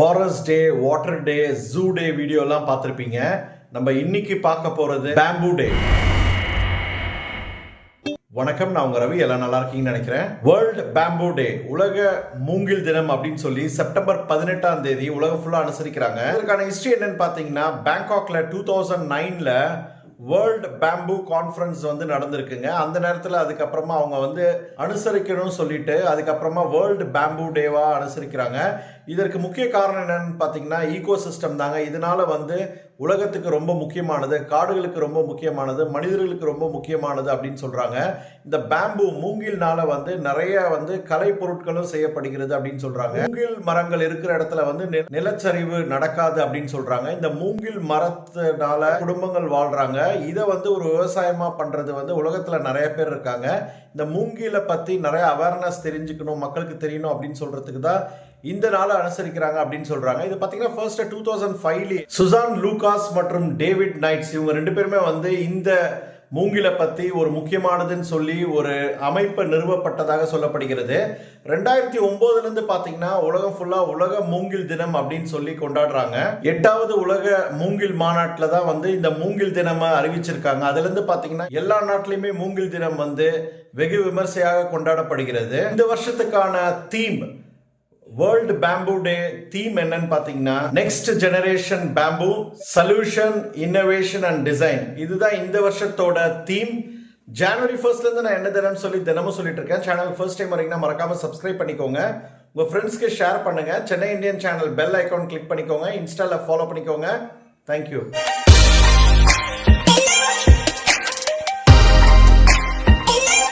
Forest day water day zoo day வீடியோலாம் பார்த்துருப்பீங்க. நம்ம இன்னைக்கு பார்க்க போகிறது பேம்பூ டே வணக்கம் நான் உங்க ரவி. எல்லாம் நல்லா இருக்கீங்கன்னு நினைக்கிறேன். வேர்ல்டு பேம்பூ டே உலக மூங்கில் தினம் அப்படின்னு சொல்லி செப்டம்பர் பதினெட்டாம் தேதி உலகம் ஃபுல்லாக அனுசரிக்கிறாங்க. இதற்கான ஹிஸ்ட்ரி என்னன்னு பார்த்தீங்கன்னா பேங்காக்ல டூ தௌசண்ட் நைனில் வேர்ல்டு பேம்பு கான்ஃபரன்ஸ் வந்து நடந்திருக்குங்க. அந்த நேரத்தில் அதுக்கப்புறமா அவங்க வந்து அனுசரிக்கணும்னு சொல்லிட்டு அதுக்கப்புறமா வேர்ல்டு பேம்பு டேவாக அனுசரிக்கிறாங்க. இதற்கு முக்கிய காரணம் என்னன்னு பார்த்தீங்கன்னா ஈகோ சிஸ்டம் தாங்க. இதனால வந்து உலகத்துக்கு ரொம்ப முக்கியமானது காடுகளுக்கு ரொம்ப முக்கியமானது மனிதர்களுக்கு ரொம்ப முக்கியமானது அப்படின்னு சொல்கிறாங்க இந்த பேம்பு மூங்கில்னால வந்து நிறைய வந்து கலை பொருட்களும் செய்யப்படுகிறது அப்படின்னு சொல்கிறாங்க மூங்கில் மரங்கள் இருக்கிற இடத்துல வந்து நிலச்சரிவு நடக்காது அப்படின்னு சொல்கிறாங்க இந்த மூங்கில் மரத்தினால குடும்பங்கள் வாழ்கிறாங்க இதை வந்து ஒரு விவசாயமாக பண்ணுறது வந்து உலகத்தில் நிறைய பேர் இருக்காங்க. இந்த மூங்கில பற்றி நிறைய அவேர்னஸ் தெரிஞ்சுக்கணும் மக்களுக்கு தெரியணும் அப்படின்னு சொல்றதுக்கு தான் இந்த நாளை அனுசரிக்கிறாங்க அப்படின்னு சொல்றாங்க. இது பாத்தீங்கன்னா ஃபர்ஸ்ட் டூ தௌசண்ட் ஃபைவ்ல சுசான் லூகாஸ் மற்றும் டேவிட் நைட்ஸ் இவங்க ரெண்டு பேருமே வந்து இந்த மூங்கிலை பற்றி ஒரு முக்கியமானதுன்னு சொல்லி ஒரு அமைப்பு நிறுவப்பட்டதாக சொல்லப்படுகிறது. ரெண்டாயிரத்தி ஒம்போதுலேருந்து பார்த்தீங்கன்னா உலகம் ஃபுல்லாக உலக மூங்கில் தினம் அப்படின்னு சொல்லி கொண்டாடுறாங்க. எட்டாவது உலக மூங்கில் மாநாட்டில் தான் வந்து இந்த மூங்கில் தினமாக அறிவிச்சிருக்காங்க. அதுலேருந்து பார்த்தீங்கன்னா எல்லா நாட்டிலையுமே மூங்கில் தினம் வந்து வெகு விமர்சையாக கொண்டாடப்படுகிறது. இந்த வருஷத்துக்கான theme world bamboo day theme என்னன்னு பார்த்தீங்கன்னா next generation bamboo solution innovation and design இதுதான் இந்த வருஷத்தோட தீம் ஜனவரி ஃபர்ஸ்ட்லேருந்து நான் என்ன தினம் சொல்லி தினமும் சொல்லிட்டு இருக்கேன். சேனல் ஃபர்ஸ்ட் டைம் வரீங்கன்னா மறக்காம சப்ஸ்கிரைப் பண்ணிக்கோங்க. உங்கள் ஃப்ரெண்ட்ஸ்க்கு ஷேர் பண்ணுங்கள் Chennai Indian channel bell icon click பண்ணிக்கோங்க. இன்ஸ்டாவில் ஃபாலோ பண்ணிக்கோங்க. தேங்க்யூ